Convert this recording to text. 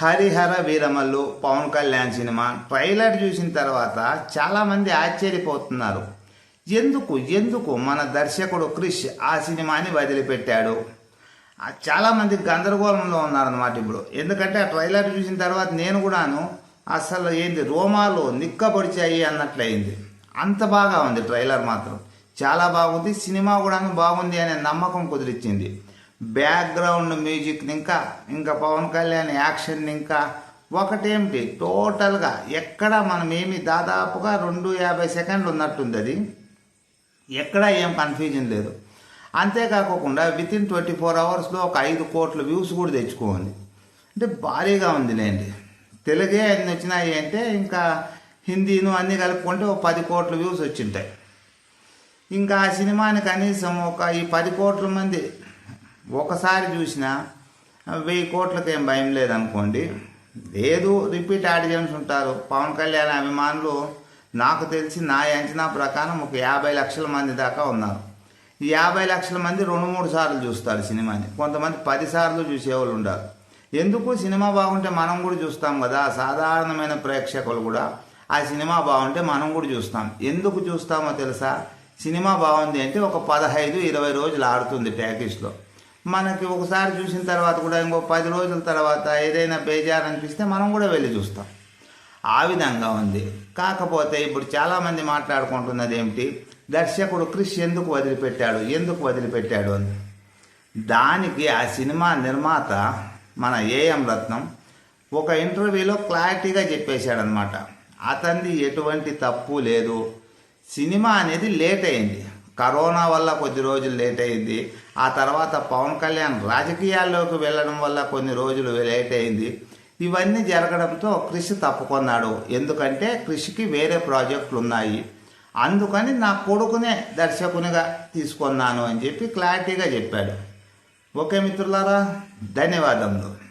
Harihara Veeramallu Pawan Kalyan cinema trailer చూసిన తర్వాత చాలామంది ఆశ్చర్యపోతున్నారు. ఎందుకు ఎందుకు మన దర్శకుడు క్రిష్ ఆ సినిమాని వదిలిపెట్టాడు? చాలామంది గందరగోళంలో ఉన్నారన్నమాట ఇప్పుడు. ఎందుకంటే ఆ ట్రైలర్ చూసిన తర్వాత నేను కూడాను అసలు ఏంది రోమాలు నిక్కబొడిచాయి అన్నట్లయింది. అంత బాగా ఉంది ట్రైలర్ మాత్రం. చాలా బాగుంది సినిమా కూడాను బాగుంది అనే నమ్మకం కుదిరిచ్చింది. బ్యాక్గ్రౌండ్ మ్యూజిక్ ఇంకా ఇంకా పవన్ కళ్యాణ్ యాక్షన్ ఇంకా ఒకటేమిటి? టోటల్గా ఎక్కడ మనం ఏమి దాదాపుగా రెండు యాభై సెకండ్లు ఉన్నట్టుంది అది. ఎక్కడ ఏం కన్ఫ్యూజన్ లేదు. అంతేకాకుండా విత్ ఇన్ ట్వంటీ ఫోర్ అవర్స్లో ఒక ఐదు కోట్ల వ్యూస్ కూడా తెచ్చుకోండి. అంటే భారీగా ఉందిలేండి. తెలుగే అన్ని వచ్చినాయి అంటే ఇంకా హిందీను అన్నీ కలుపుకుంటే ఒక పది కోట్ల వ్యూస్ వచ్చింటాయి. ఇంకా ఆ సినిమాని కనీసం ఒక ఈ పది కోట్ల మంది ఒకసారి చూసినా వెయ్యి కోట్లకి ఏం భయం లేదనుకోండి. లేదు రిపీట్ ఆడియన్స్ ఉంటారు. పవన్ కళ్యాణ్ అభిమానులు నాకు తెలిసి నా అంచనా ప్రకారం ఒక యాభై లక్షల మంది దాకా ఉన్నారు. ఈ యాభై లక్షల మంది రెండు మూడు సార్లు చూస్తారు సినిమాని. కొంతమంది పదిసార్లు చూసేవాళ్ళు ఉండరు ఎందుకు? సినిమా బాగుంటే మనం కూడా చూస్తాం కదా. సాధారణమైన ప్రేక్షకులు కూడా ఆ సినిమా బాగుంటే మనం కూడా చూస్తాం. ఎందుకు చూస్తామో తెలుసా? సినిమా బాగుంది అంటే ఒక పదహైదు ఇరవై రోజులు ఆడుతుంది ప్యాకేజ్లో మనకి ఒకసారి చూసిన తర్వాత కూడా ఇంకో పది రోజుల తర్వాత ఏదైనా బేజారు అనిపిస్తే మనం కూడా వెళ్ళి చూస్తాం. ఆ విధంగా ఉంది. కాకపోతే ఇప్పుడు చాలామంది మాట్లాడుకుంటున్నది ఏమిటి? దర్శకుడు క్రిష్ ఎందుకు వదిలిపెట్టాడు? ఎందుకు వదిలిపెట్టాడు అని. దానికి ఆ సినిమా నిర్మాత మన ఏఎం రత్నం ఒక ఇంటర్వ్యూలో క్లారిటీగా చెప్పేశాడనమాట అతనిది ఎటువంటి తప్పు లేదు. సినిమా అనేది లేట్ అయింది. కరోనా వల్ల కొద్ది రోజులు లేట్ అయింది. ఆ తర్వాత పవన్ కళ్యాణ్ రాజకీయాల్లోకి వెళ్ళడం వల్ల కొన్ని రోజులు లేట్ అయింది. ఇవన్నీ జరగడంతో కృషి తప్పుకున్నాడు. ఎందుకంటే కృషికి వేరే ప్రాజెక్టులు ఉన్నాయి. అందుకని నా కొడుకునే దర్శకునిగా తీసుకున్నాను అని చెప్పి క్లారిటీగా చెప్పాడు. ఓకే మిత్రులారా ధన్యవాదములు.